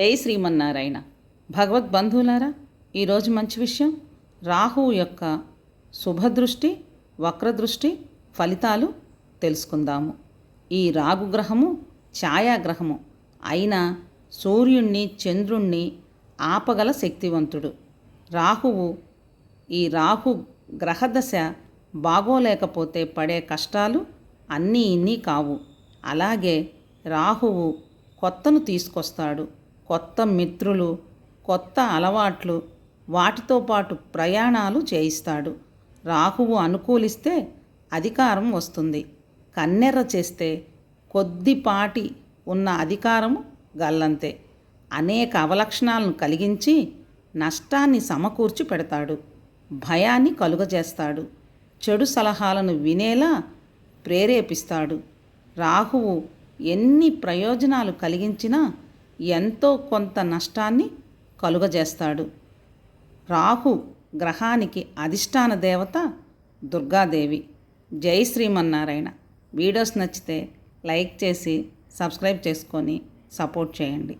జై శ్రీమన్నారాయణ. భగవద్ బంధువులారా ఈరోజు మంచి విషయం. రాహువు యొక్క శుభదృష్టి వక్రదృష్టి ఫలితాలు తెలుసుకుందాము. ఈ రాగుగ్రహము ఛాయాగ్రహము అయిన సూర్యుణ్ణి చంద్రుణ్ణి ఆపగల శక్తివంతుడు. రాహువు ఈ రాహు గ్రహదశ బాగోలేకపోతే పడే కష్టాలు అన్నీ ఇన్ని కావు. అలాగే రాహువు కొత్తను తీసుకొస్తాడు. కొత్త మిత్రులు కొత్త అలవాట్లు వాటితో పాటు ప్రయాణాలు చేయిస్తాడు. రాహువు అనుకూలిస్తే అధికారం వస్తుంది. కన్నెర్ర చేస్తే కొద్దిపాటి ఉన్న అధికారము గల్లంతే. అనేక అవలక్షణాలను కలిగించి నష్టాన్ని సమకూర్చి పెడతాడు. భయాన్ని కలుగజేస్తాడు. చెడు సలహాలను వినేలా ప్రేరేపిస్తాడు. రాహువు ఎన్ని ప్రయోజనాలు కలిగించినా ఎంతో కొంత నష్టాన్ని కలుగజేస్తాడు. రాహు గ్రహానికి అధిష్టాన దేవత దుర్గాదేవి. జై శ్రీమన్నారాయణ. వీడియోస్ నచ్చితే లైక్ చేసి సబ్స్క్రైబ్ చేసుకొని సపోర్ట్ చేయండి.